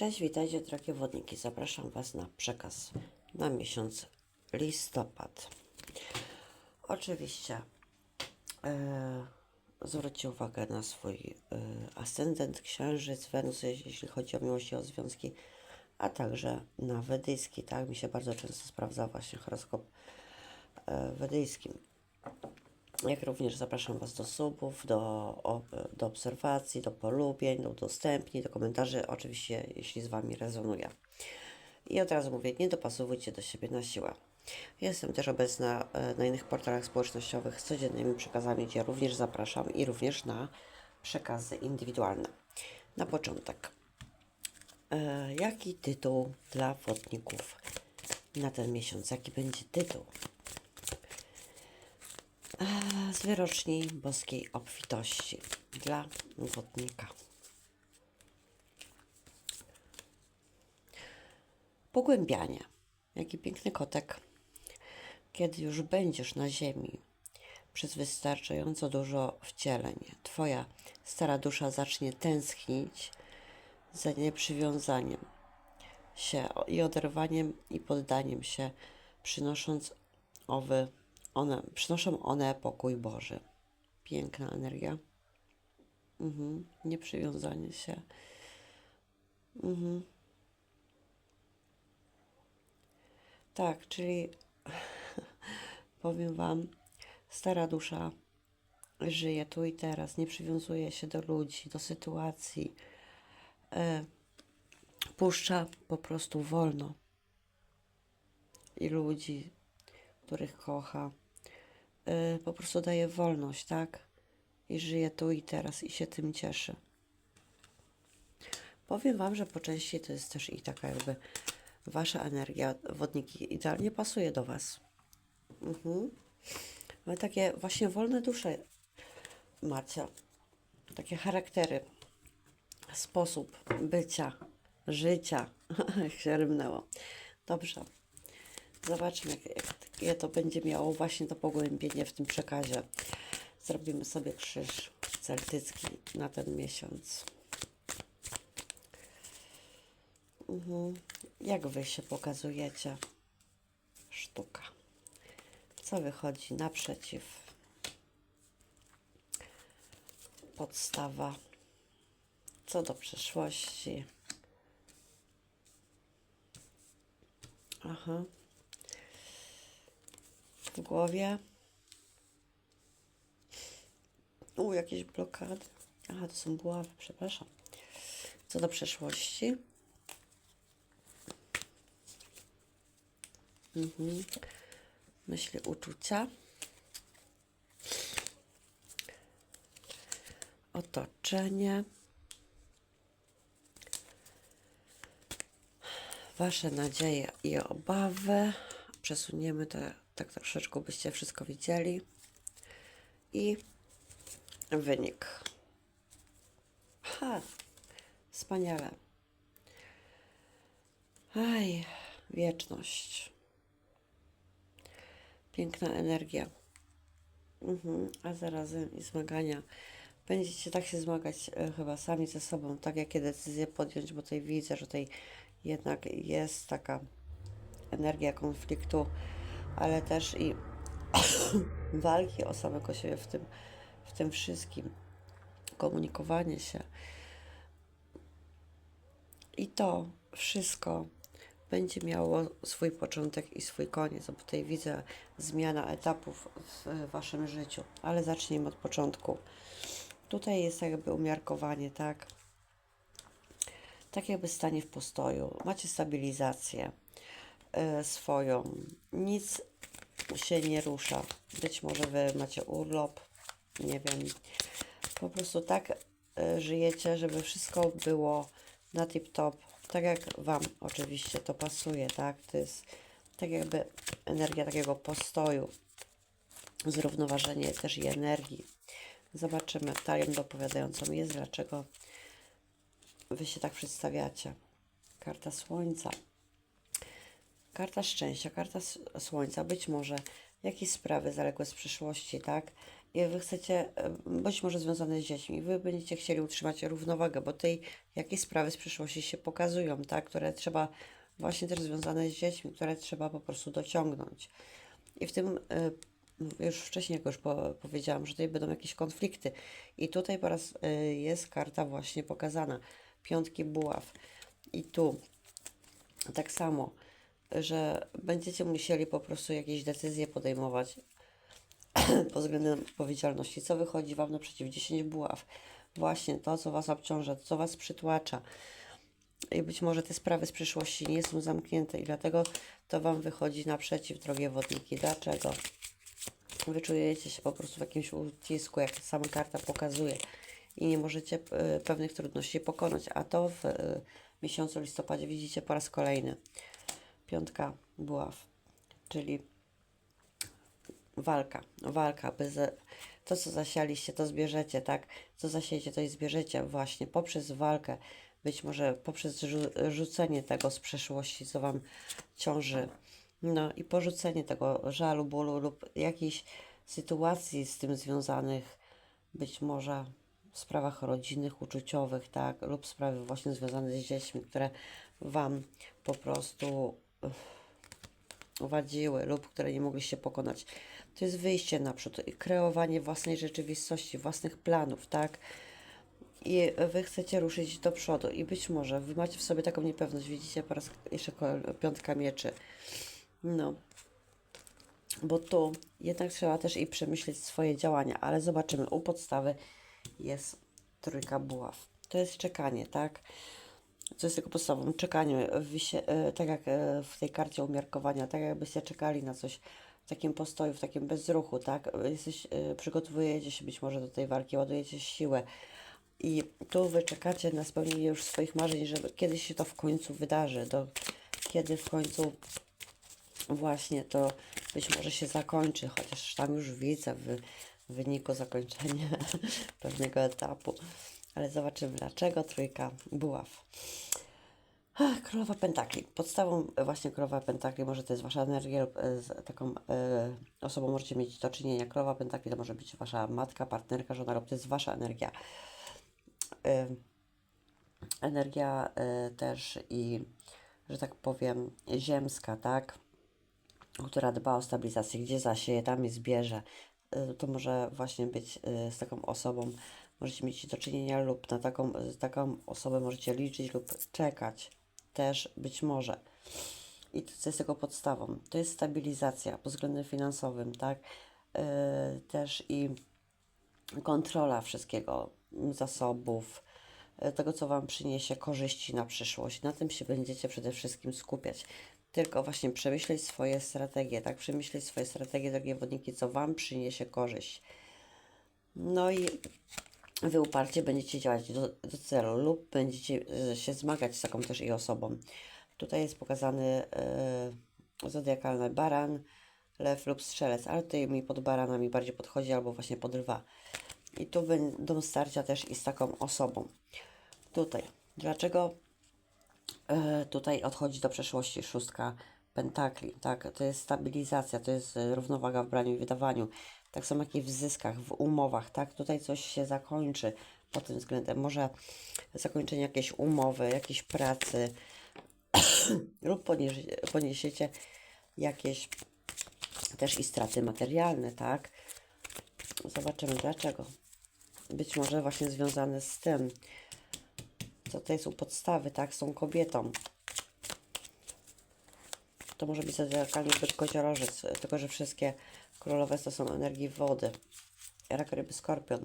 Cześć, witajcie drogie wodniki. Zapraszam Was na przekaz na miesiąc listopad. Oczywiście e, zwróćcie uwagę na swój e, ascendent, księżyc, Wenus, jeśli chodzi o miłość i o związki, a także na wedyjski, tak? Mi się bardzo często sprawdza właśnie horoskop e, wedyjski. Jak również zapraszam Was do subów, do, do obserwacji, do polubień, do udostępnień, do komentarzy, oczywiście jeśli z Wami rezonuje. I od razu mówię, nie dopasowujcie do siebie na siłę. Jestem też obecna e, na innych portalach społecznościowych z codziennymi przekazami, gdzie również zapraszam i również na przekazy indywidualne. Na początek, e, jaki tytuł dla wodników na ten miesiąc? Jaki będzie tytuł? Z wyroczni boskiej obfitości dla wodnika. Pogłębianie. Jaki piękny kotek. Kiedy już będziesz na ziemi przez wystarczająco dużo wcieleń, twoja stara dusza zacznie tęsknić za nieprzywiązaniem się i oderwaniem i poddaniem się, przynosząc owy one, przynoszą one pokój Boży. Piękna energia. Mhm. Nieprzywiązanie się. Mhm. Tak, czyli powiem Wam, stara dusza żyje tu i teraz, nie przywiązuje się do ludzi, do sytuacji. E, puszcza po prostu wolno. I ludzi, których kocha, y, po prostu daje wolność, tak? I żyje tu i teraz i się tym cieszy. Powiem Wam, że po części to jest też i taka jakby Wasza energia, wodniki, idealnie pasuje do Was. Mhm. Ale takie właśnie wolne dusze macie. Takie charaktery, sposób bycia, życia. Jak się rymnęło. Dobrze. Zobaczmy, jak, jak, jakie to będzie miało właśnie to pogłębienie w tym przekazie. Zrobimy sobie krzyż celtycki na ten miesiąc. Mhm. Jak wy się pokazujecie? Sztuka. Co wychodzi naprzeciw? Podstawa. Co do przyszłości? Aha w głowie. U, jakieś blokady. Aha, to są głowy, przepraszam. Co do przeszłości. Mhm. Myśli, uczucia. Otoczenie. Wasze nadzieje i obawy. Przesuniemy te tak troszeczkę byście wszystko widzieli. I wynik. Ha, wspaniale. Aj, wieczność. Piękna energia. Mhm, a zarazem i zmagania. Będziecie tak się zmagać e, chyba sami ze sobą, tak jakie decyzje podjąć, bo tutaj widzę, że tutaj jednak jest taka energia konfliktu ale też i walki o samego siebie w tym, w tym wszystkim, komunikowanie się. I to wszystko będzie miało swój początek i swój koniec, bo tutaj widzę zmiana etapów w waszym życiu, ale zacznijmy od początku. Tutaj jest jakby umiarkowanie, tak? Tak jakby stanie w postoju. Macie stabilizację swoją. Nic się nie rusza. Być może Wy macie urlop, nie wiem. Po prostu tak y, żyjecie, żeby wszystko było na tip-top, tak jak Wam oczywiście to pasuje, tak? To jest tak jakby energia takiego postoju, zrównoważenie też i energii. Zobaczymy talią dopowiadającą jest, dlaczego Wy się tak przedstawiacie. Karta Słońca. Karta szczęścia, karta słońca, być może jakieś sprawy zaległe z przyszłości, tak? i wy chcecie, być może związane z dziećmi, wy będziecie chcieli utrzymać równowagę, bo tej jakieś sprawy z przyszłości się pokazują, tak, które trzeba, właśnie też związane z dziećmi, które trzeba po prostu dociągnąć. I w tym, e, już wcześniej, jak już po, powiedziałam, że tutaj będą jakieś konflikty. I tutaj po raz e, jest karta właśnie pokazana, piątki buław. I tu tak samo, że będziecie musieli po prostu jakieś decyzje podejmować pod względem odpowiedzialności. Co wychodzi Wam naprzeciw? 10 buław. Właśnie to, co Was obciąża, co Was przytłacza. I być może te sprawy z przyszłości nie są zamknięte i dlatego to Wam wychodzi naprzeciw, drogie wodniki. Dlaczego? Wy czujecie się po prostu w jakimś ucisku, jak sama karta pokazuje i nie możecie e, pewnych trudności pokonać, a to w e, miesiącu listopadzie widzicie po raz kolejny. Piątka buław, czyli walka, walka, by to co zasialiście, to zbierzecie, tak? Co zasiejecie, to i zbierzecie właśnie poprzez walkę, być może poprzez rzu rzucenie tego z przeszłości, co Wam ciąży, no i porzucenie tego żalu, bólu lub jakiejś sytuacji z tym związanych, być może w sprawach rodzinnych, uczuciowych, tak? Lub sprawy właśnie związane z dziećmi, które Wam po prostu wadziły lub które nie mogliście pokonać. To jest wyjście naprzód i kreowanie własnej rzeczywistości, własnych planów, tak? I wy chcecie ruszyć do przodu i być może wy macie w sobie taką niepewność, widzicie po raz jeszcze piątka mieczy. No, bo tu jednak trzeba też i przemyśleć swoje działania, ale zobaczymy, u podstawy jest trójka buław. To jest czekanie, tak? Co jest tego podstawą? Czekanie, tak jak e, w tej karcie umiarkowania, tak jakbyście czekali na coś w takim postoju, w takim bezruchu, tak? Jesteś, e, przygotowujecie się być może do tej walki, ładujecie siłę i tu wy czekacie na spełnienie już swoich marzeń, że kiedyś się to w końcu wydarzy, do, kiedy w końcu właśnie to być może się zakończy, chociaż tam już widzę w wyniku zakończenia pewnego etapu. Ale zobaczymy dlaczego. Trójka buław. Ach, Królowa Pentakli. Podstawą e, właśnie Królowa Pentakli może to jest Wasza energia lub e, z taką e, osobą możecie mieć do czynienia. Królowa Pentakli to może być Wasza matka, partnerka, żona lub to jest Wasza energia. Energia też i, że tak powiem, ziemska, tak? która dba o stabilizację, gdzie zasieje, tam je zbierze. To może właśnie być z taką osobą, możecie mieć do czynienia lub na taką, taką osobę możecie liczyć lub czekać. Też być może. I to co jest tego podstawą? To jest stabilizacja pod względem finansowym, tak? Y, Też i kontrola wszystkiego, zasobów, e, tego, co Wam przyniesie korzyści na przyszłość. Na tym się będziecie przede wszystkim skupiać. Tylko właśnie przemyśleć swoje strategie, tak? Przemyśleć swoje strategie, drogie wodniki, co Wam przyniesie korzyść. No i Wy uparcie będziecie działać do, do celu lub będziecie e, się zmagać z taką też i osobą. Tutaj jest pokazany yy, zodiakalny baran, lew lub strzelec, ale tutaj mi pod baranami bardziej podchodzi albo właśnie pod lwa. I tu będą starcia też i z taką osobą. Tutaj. Dlaczego e, tutaj odchodzi do przeszłości szóstka pentakli? Tak, to jest stabilizacja, to jest równowaga w braniu i wydawaniu. Tak samo jak i w zyskach, w umowach, tak? Tutaj coś się zakończy pod tym względem. Może zakończenie jakiejś umowy, jakiejś pracy lub poniesie, poniesiecie jakieś też i straty materialne, tak? Zobaczymy dlaczego. Być może właśnie związane z tym, co to u podstawy, tak? Z tą kobietą. To może być zodiakalny byt koziorożec, tylko że wszystkie królowe to są energii wody. Rak, ryby, skorpion.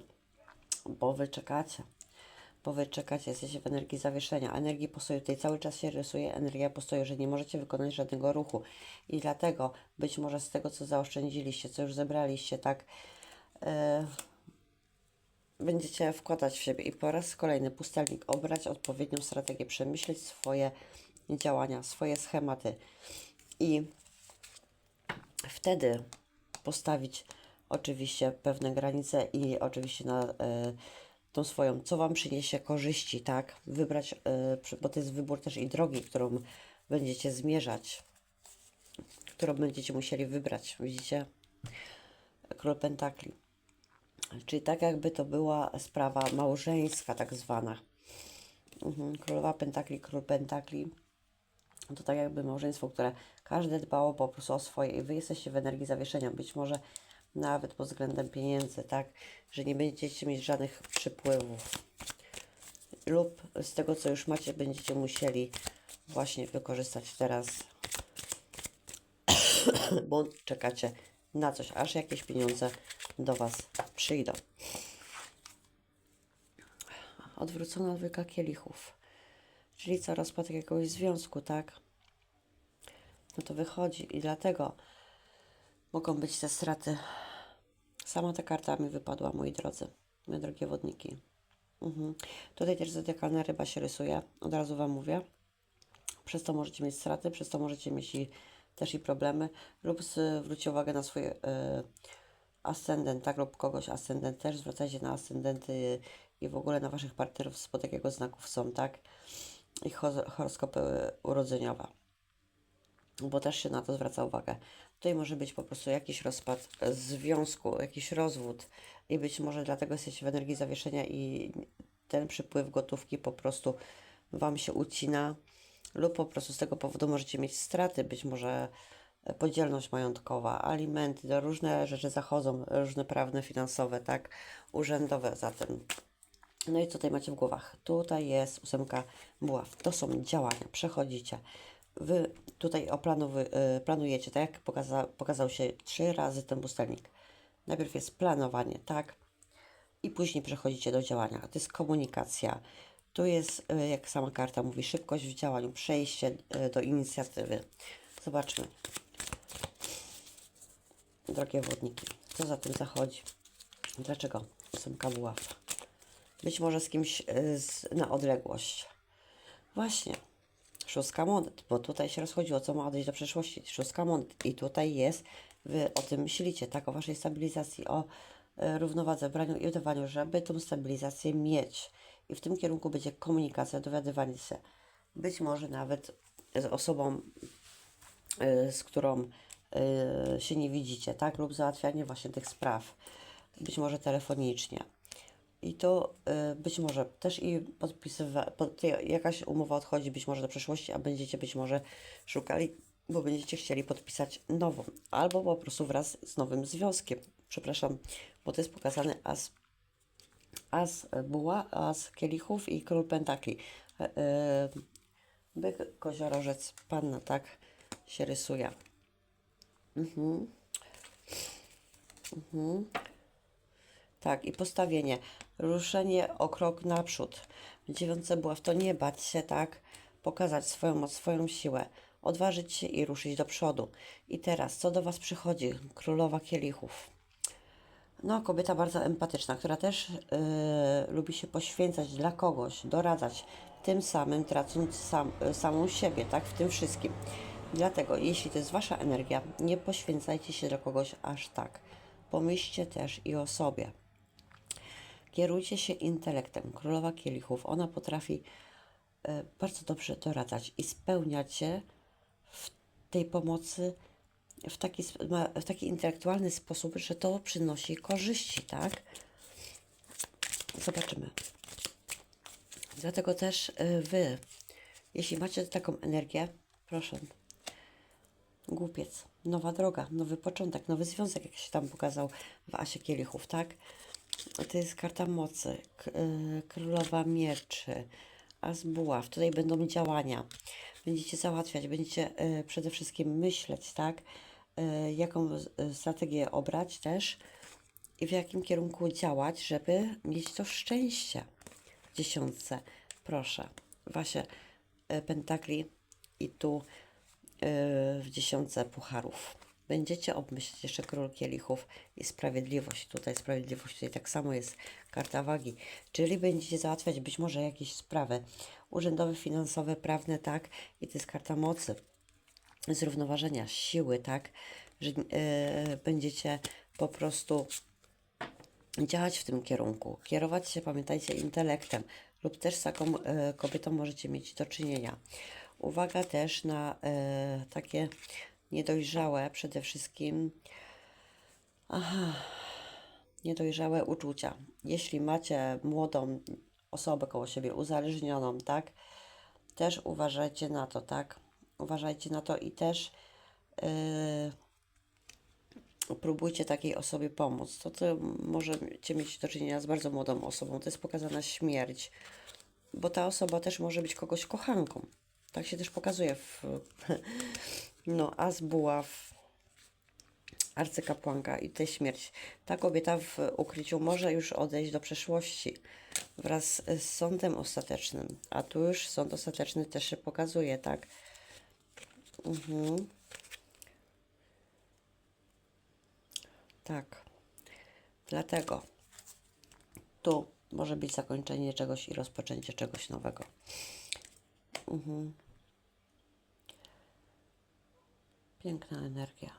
Bo wy czekacie. Bo wy czekacie, jesteście w energii zawieszenia. Energii postoju. Tutaj cały czas się rysuje energia postoju, że nie możecie wykonać żadnego ruchu. I dlatego być może z tego, co zaoszczędziliście, co już zebraliście, tak, e, będziecie wkładać w siebie i po raz kolejny pustelnik obrać odpowiednią strategię, przemyśleć swoje działania, swoje schematy i wtedy postawić oczywiście pewne granice i oczywiście na e, tą swoją, co Wam przyniesie korzyści, tak? Wybrać, przy- bo to jest wybór też i drogi, którą będziecie zmierzać, którą będziecie musieli wybrać, widzicie? Król Pentakli. Czyli tak jakby to była sprawa małżeńska tak zwana. Mhm. Królowa Pentakli, Król Pentakli. To tak jakby małżeństwo, które każde dbało po prostu o swoje i Wy jesteście w energii zawieszenia. Być może nawet pod względem pieniędzy, tak? Że nie będziecie mieć żadnych przypływów. Lub z tego, co już macie, będziecie musieli właśnie wykorzystać teraz, bo czekacie na coś, aż jakieś pieniądze do Was przyjdą. Odwrócona dwójka kielichów. Czyli co, rozpad jakiegoś związku, tak? No to wychodzi i dlatego mogą być te straty. Sama ta karta mi wypadła, moi drodzy, moje drogie wodniki. Mhm. Tutaj też zodiakalna ryba się rysuje, od razu Wam mówię. Przez to możecie mieć straty, przez to możecie mieć i, też i problemy, lub zwróćcie uwagę na swój y, ascendent, tak, lub kogoś ascendent też, zwracajcie na ascendenty i w ogóle na Waszych partnerów spod jakiego znaków są, tak, i hor- horoskopy urodzeniowe, bo też się na to zwraca uwagę. Tutaj może być po prostu jakiś rozpad związku, jakiś rozwód i być może dlatego jesteście w energii zawieszenia i ten przypływ gotówki po prostu Wam się ucina lub po prostu z tego powodu możecie mieć straty, być może e, podzielność majątkowa, alimenty, to różne rzeczy zachodzą, różne prawne, finansowe, tak, urzędowe zatem. No i co tutaj macie w głowach? Tutaj jest ósemka buław. To są działania, przechodzicie. Wy tutaj oplanowy, y, planujecie, tak jak pokaza, pokazał się trzy razy ten pustelnik. Najpierw jest planowanie, tak? I później przechodzicie do działania. To jest komunikacja. Tu jest, y, jak sama karta mówi, szybkość w działaniu, przejście y, do inicjatywy. Zobaczmy. Drogie wodniki, co za tym zachodzi? Dlaczego ósemka buław? Być może z kimś na odległość. Właśnie. Szóstka monet, bo tutaj się rozchodziło, co ma odejść do przeszłości. Szóstka monet. I tutaj jest, wy o tym myślicie, tak, o waszej stabilizacji, o y, równowadze, braniu i udawaniu, żeby tą stabilizację mieć. I w tym kierunku będzie komunikacja, dowiadywanie się. Być może nawet z osobą, y, z którą y, się nie widzicie, tak, lub załatwianie właśnie tych spraw. Być może telefonicznie. I to y, być może też i podpisywa, pod, jakaś umowa odchodzi być może do przeszłości, a będziecie być może szukali, bo będziecie chcieli podpisać nową, albo po prostu wraz z nowym związkiem. Przepraszam, bo to jest pokazane as, as buła, as kielichów i król pentakli. Y, y, byk, koziorożec, panna, tak się rysuje. Mhm. Mhm. Tak, i postawienie, ruszenie o krok naprzód. Dziewiące była w to nie bać się, tak, pokazać swoją moc, swoją siłę, odważyć się i ruszyć do przodu. I teraz, co do Was przychodzi? Królowa kielichów. No, kobieta bardzo empatyczna, która też yy, lubi się poświęcać dla kogoś, doradzać, tym samym tracąc sam, y, samą siebie, tak, w tym wszystkim. Dlatego, jeśli to jest Wasza energia, nie poświęcajcie się do kogoś aż tak. Pomyślcie też i o sobie. Kierujcie się intelektem. Królowa Kielichów, ona potrafi e, bardzo dobrze doradzać i spełniać się w tej pomocy w taki, w taki intelektualny sposób, że to przynosi korzyści, tak? Zobaczymy. Dlatego też e, Wy, jeśli macie taką energię, proszę, głupiec, nowa droga, nowy początek, nowy związek, jak się tam pokazał w Asie Kielichów, tak? To jest karta mocy, y, królowa mieczy, as buław. Tutaj będą działania. Będziecie załatwiać, będziecie y, przede wszystkim myśleć, tak? Y, jaką strategię obrać też i w jakim kierunku działać, żeby mieć to szczęście. W dziesiątce, proszę, Wasie pentakli i tu w dziesiątce pucharów. Będziecie obmyśleć jeszcze król kielichów i sprawiedliwość. Tutaj sprawiedliwość, tutaj tak samo jest karta wagi. Czyli będziecie załatwiać być może jakieś sprawy urzędowe, finansowe, prawne, tak? I to jest karta mocy, zrównoważenia, siły, tak? Że y, będziecie po prostu działać w tym kierunku, kierować się, pamiętajcie, intelektem lub też z taką e, kobietą możecie mieć do czynienia. Uwaga też na e, takie niedojrzałe przede wszystkim. Aha. niedojrzałe uczucia. Jeśli macie młodą osobę koło siebie uzależnioną, tak? Też uważajcie na to, tak? Uważajcie na to i też yy, próbujcie takiej osobie pomóc. To, to możecie mieć do czynienia z bardzo młodą osobą. To jest pokazana śmierć, bo ta osoba też może być kogoś kochanką. Tak się też pokazuje w no, As Buław, arcykapłanka i tę śmierć. Ta kobieta w ukryciu może już odejść do przeszłości wraz z sądem ostatecznym. A tu już sąd ostateczny też się pokazuje, tak? Mhm. Tak. Dlatego tu może być zakończenie czegoś i rozpoczęcie czegoś nowego. Mhm. Piękna energia.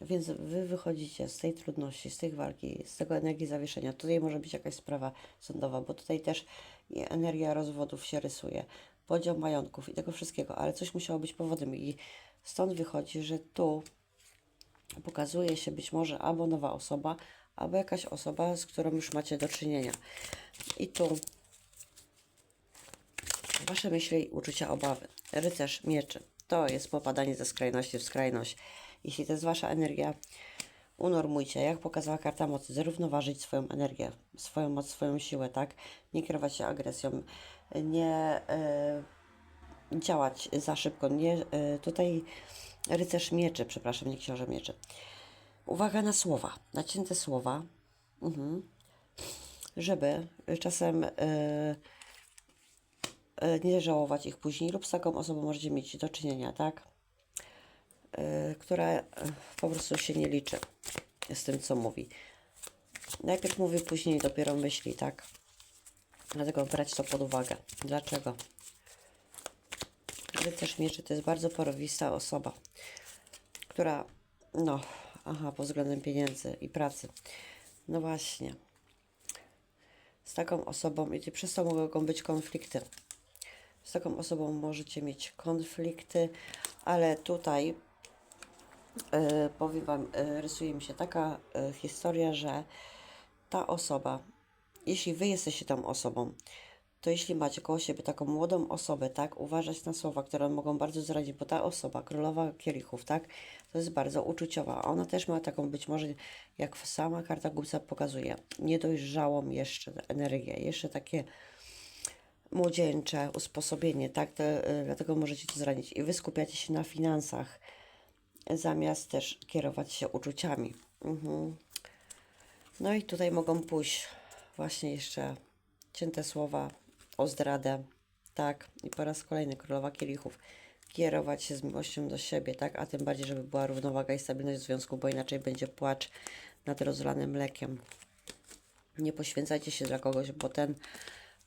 Więc wy wychodzicie z tej trudności, z tej walki, z tego energii zawieszenia. Tutaj może być jakaś sprawa sądowa, bo tutaj też energia rozwodów się rysuje, podział majątków i tego wszystkiego, ale coś musiało być powodem i stąd wychodzi, że tu pokazuje się być może albo nowa osoba, albo jakaś osoba, z którą już macie do czynienia. I tu Wasze myśli, uczucia, obawy. Rycerz mieczy. To jest popadanie ze skrajności w skrajność. Jeśli to jest Wasza energia, unormujcie. Jak pokazała karta mocy, zrównoważyć swoją energię, swoją moc, swoją siłę, tak? Nie kierować się agresją, nie e, działać za szybko. Nie, e, tutaj rycerz mieczy, przepraszam, nie książę mieczy. Uwaga na słowa, nacięte słowa, mhm. żeby czasem e, nie żałować ich później lub z taką osobą możecie mieć do czynienia, tak? E, która e, po prostu się nie liczy z tym, co mówi. Najpierw mówi, później dopiero myśli, tak? Dlatego brać to pod uwagę. Dlaczego? Rycerz mieczy to jest bardzo porowista osoba, która, no, aha, pod względem pieniędzy i pracy. No właśnie. Z taką osobą, i przez to mogą być konflikty. Z taką osobą możecie mieć konflikty, ale tutaj e, powiem Wam, e, rysuje mi się taka e, historia, że ta osoba, jeśli Wy jesteście tą osobą, to jeśli macie koło siebie taką młodą osobę, tak, uważać na słowa, które mogą bardzo zrazić, bo ta osoba, królowa kielichów, tak, to jest bardzo uczuciowa. Ona też ma taką być może, jak sama karta głupca pokazuje, niedojrzałą jeszcze energię, jeszcze takie młodzieńcze usposobienie, tak, to, y, dlatego możecie to zranić. I wy skupiacie się na finansach, zamiast też kierować się uczuciami. Mhm. No i tutaj mogą pójść właśnie jeszcze cięte słowa o zdradę, tak, i po raz kolejny królowa kielichów. Kierować się z miłością do siebie, tak, a tym bardziej, żeby była równowaga i stabilność w związku, bo inaczej będzie płacz nad rozlanym mlekiem. Nie poświęcajcie się dla kogoś, bo ten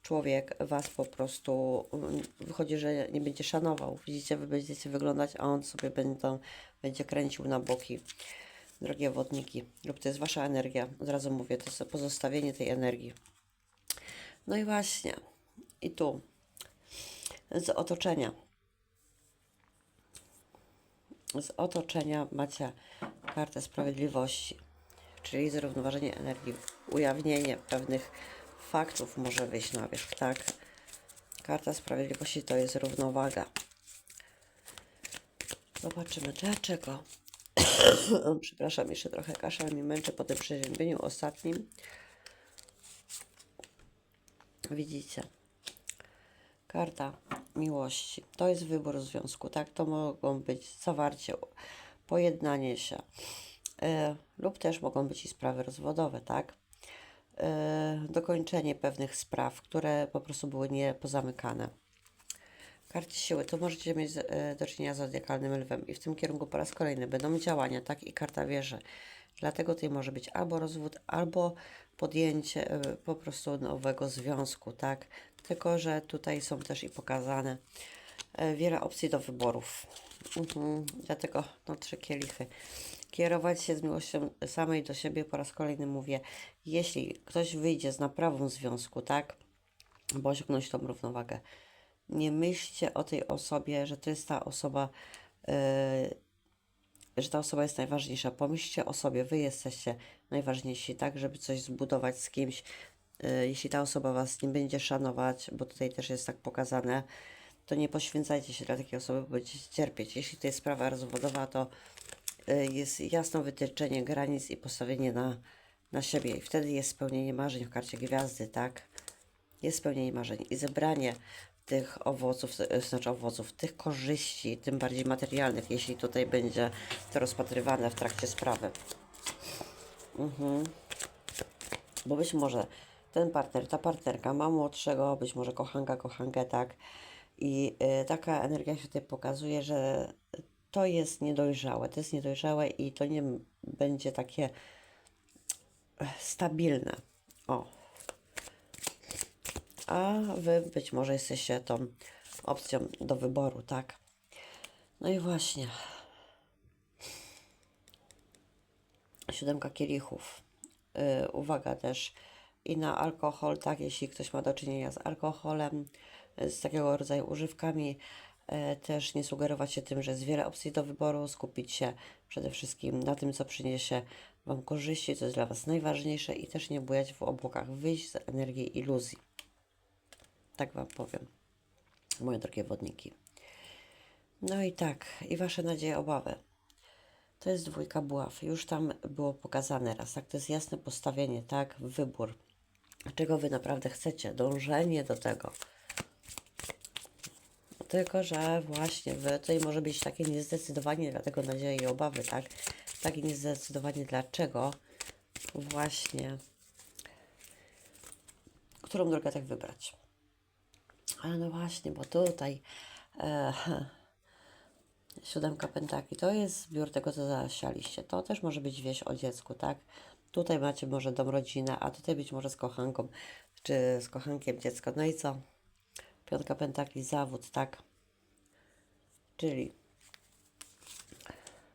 człowiek was po prostu mm, wychodzi, że nie będzie szanował. Widzicie, wy będziecie wyglądać, a on sobie będą, będzie kręcił na boki. Drogie wodniki, lub to jest wasza energia, od razu mówię, to jest pozostawienie tej energii. No i właśnie, i tu, z otoczenia. Z otoczenia macie kartę sprawiedliwości, czyli zrównoważenie energii, ujawnienie pewnych faktów może wyjść na wierzch, tak? Karta sprawiedliwości to jest równowaga. Zobaczymy dlaczego. Przepraszam, jeszcze trochę kaszel mi męczy po tym przeziębieniu ostatnim. Widzicie. Karta miłości. To jest wybór związku, tak? To mogą być zawarcie, pojednanie się. E, lub też mogą być i sprawy rozwodowe, tak? E, dokończenie pewnych spraw, które po prostu były niepozamykane. Karty siły, to możecie mieć e, do czynienia z zodiakalnym lwem i w tym kierunku po raz kolejny będą działania, tak? I karta wieży. Dlatego tutaj może być albo rozwód, albo podjęcie e, po prostu nowego związku, tak? Tylko, że tutaj są też i pokazane wiele opcji do wyborów. Mhm. Dlatego no trzy kielichy kierować się z miłością samej do siebie. Po raz kolejny mówię, jeśli ktoś wyjdzie z naprawą związku, tak, bo osiągnąć tą równowagę, nie myślcie o tej osobie, że to jest ta osoba, yy, że ta osoba jest najważniejsza. Pomyślcie o sobie, wy jesteście najważniejsi, tak, żeby coś zbudować z kimś. Y, Jeśli ta osoba Was nie będzie szanować, bo tutaj też jest tak pokazane, to nie poświęcajcie się dla takiej osoby, bo będziecie cierpieć. Jeśli to jest sprawa rozwodowa, to y, jest jasno wytyczenie granic i postawienie na, na siebie. I wtedy jest spełnienie marzeń w karcie gwiazdy, tak? Jest spełnienie marzeń i zebranie tych owoców, y, znaczy owoców, tych korzyści, tym bardziej materialnych, jeśli tutaj będzie to rozpatrywane w trakcie sprawy. Mhm. Bo być może ten partner, ta partnerka ma młodszego, być może kochanka, kochankę, tak. I y, taka energia się tutaj pokazuje, że to jest niedojrzałe. To jest niedojrzałe i to nie będzie takie eh, stabilne. O. A wy być może jesteście tą opcją do wyboru, tak? No i właśnie. Siódemka kielichów. Yy, uwaga też i na alkohol, tak, jeśli ktoś ma do czynienia z alkoholem, z takiego rodzaju używkami, y, też nie sugerować się tym, że jest wiele opcji do wyboru, skupić się przede wszystkim na tym, co przyniesie Wam korzyści, co jest dla Was najważniejsze i też nie bujać w obłokach, wyjść z energii iluzji. Tak Wam powiem, moje drogie wodniki. No i tak, i Wasze nadzieje, obawy. To jest dwójka buław. Już tam było pokazane raz, tak? To jest jasne postawienie, tak? Wybór. Czego wy naprawdę chcecie? Dążenie do tego. Tylko, że właśnie wy tutaj może być takie niezdecydowanie, dlatego nadzieje i obawy, tak? Takie niezdecydowanie dlaczego właśnie którą drogę tak wybrać. Ale no właśnie, bo tutaj e, Siódemka pentakli to jest zbiór tego, co zasialiście. To też może być wieś o dziecku, tak? Tutaj macie może dom rodzinę, a tutaj być może z kochanką, czy z kochankiem dziecko. No i co? Piątka pentakli, zawód, tak? Czyli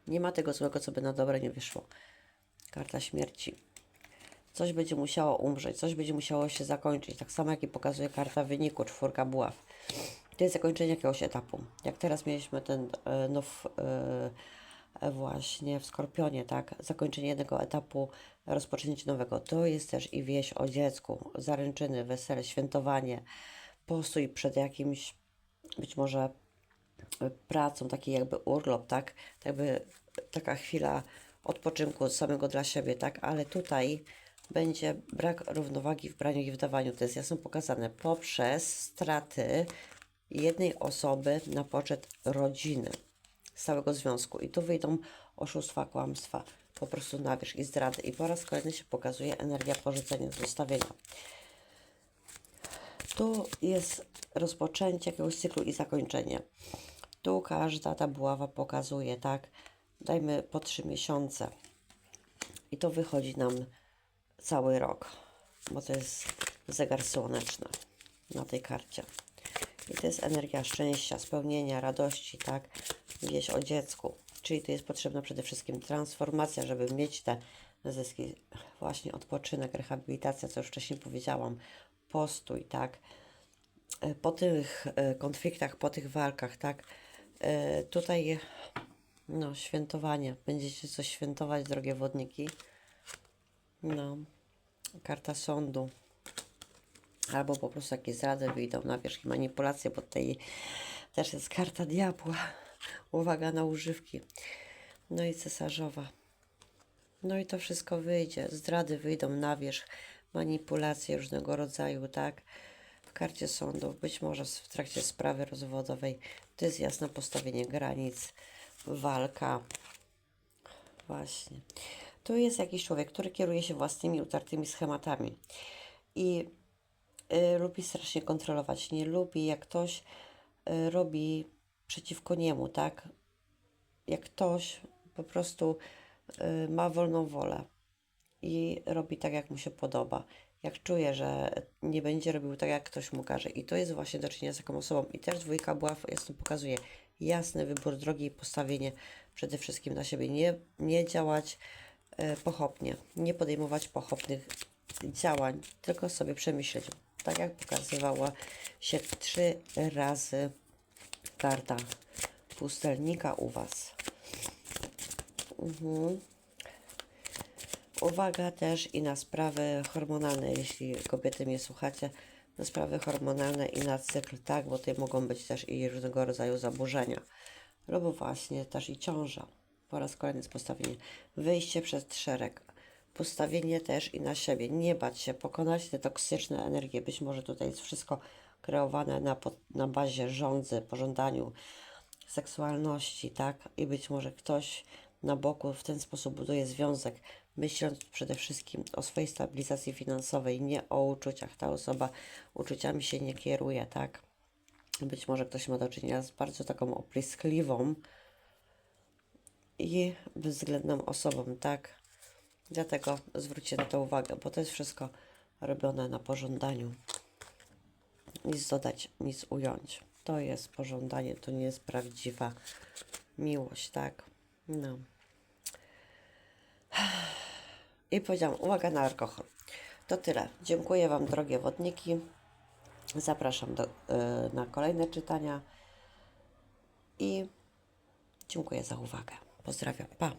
nie ma tego złego, co by na dobre nie wyszło. Karta śmierci. Coś będzie musiało umrzeć, coś będzie musiało się zakończyć. Tak samo jak i pokazuje karta wyniku, czwórka buław. To jest zakończenie jakiegoś etapu. Jak teraz mieliśmy ten e, now e, właśnie w Skorpionie, tak? Zakończenie jednego etapu, rozpoczęcie nowego. To jest też i wieś o dziecku, zaręczyny, wesele, świętowanie, postój przed jakimś być może e, pracą, taki jakby urlop, tak? Jakby taka chwila odpoczynku samego dla siebie, tak? Ale tutaj będzie brak równowagi w braniu i w dawaniu. To jest jasno pokazane poprzez straty jednej osoby na poczet rodziny, całego związku. I tu wyjdą oszustwa, kłamstwa, po prostu na wierzch i zdrady. I po raz kolejny się pokazuje energia porzucenia, zostawienia. Tu jest rozpoczęcie jakiegoś cyklu i zakończenie. Tu każda ta buława pokazuje, tak? Dajmy po trzy miesiące. I to wychodzi nam cały rok, bo to jest zegar słoneczny na tej karcie. I to jest energia szczęścia, spełnienia, radości, tak? Wieś o dziecku. Czyli tu jest potrzebna przede wszystkim transformacja, żeby mieć te zyski. Właśnie odpoczynek, rehabilitacja, co już wcześniej powiedziałam, postój, tak? E, Po tych e, konfliktach, po tych walkach, tak? E, Tutaj, no, świętowanie. Będziecie coś świętować, drogie wodniki. No, karta sądu. Albo po prostu jakieś zdrady wyjdą na wierzch i manipulacje, bo tutaj też jest karta diabła. Uwaga na używki. No i cesarzowa. No i to wszystko wyjdzie. Zdrady wyjdą na wierzch, manipulacje różnego rodzaju, tak? W karcie sądu, być może w trakcie sprawy rozwodowej. To jest jasne postawienie granic, walka. Właśnie. Tu jest jakiś człowiek, który kieruje się własnymi utartymi schematami i y, lubi strasznie kontrolować. Nie lubi, jak ktoś y, robi przeciwko niemu, tak? Jak ktoś po prostu y, ma wolną wolę i robi tak, jak mu się podoba. Jak czuje, że nie będzie robił tak, jak ktoś mu każe. I to jest właśnie do czynienia z taką osobą. I też dwójka była, jasno pokazuje jasny wybór drogi i postawienie przede wszystkim na siebie. Nie, nie działać e, pochopnie, nie podejmować pochopnych działań, tylko sobie przemyśleć. Tak jak pokazywała się trzy razy karta pustelnika u Was. Mhm. Uwaga też i na sprawy hormonalne, jeśli kobiety mnie słuchacie, na sprawy hormonalne i na cykl, tak, bo tutaj mogą być też i różnego rodzaju zaburzenia, lub właśnie też i ciąża. Po raz kolejny jest postawienie. Wyjście przed szereg. Postawienie też i na siebie. Nie bać się, pokonać te toksyczne energie. Być może tutaj jest wszystko kreowane na, na bazie żądzy, pożądaniu, seksualności, tak? I być może ktoś na boku w ten sposób buduje związek, myśląc przede wszystkim o swojej stabilizacji finansowej, nie o uczuciach. Ta osoba uczuciami się nie kieruje, tak? Być może ktoś ma do czynienia z bardzo taką opryskliwą i bezwzględną osobą, tak? Dlatego zwróćcie na to uwagę, bo to jest wszystko robione na pożądaniu. Nic dodać, nic ująć. To jest pożądanie, to nie jest prawdziwa miłość, tak? No. I powiedziałam, uwaga na alkohol. To tyle. Dziękuję Wam, drogie wodniki. Zapraszam do, y, na kolejne czytania i dziękuję za uwagę. Pozdrawiam. Pa.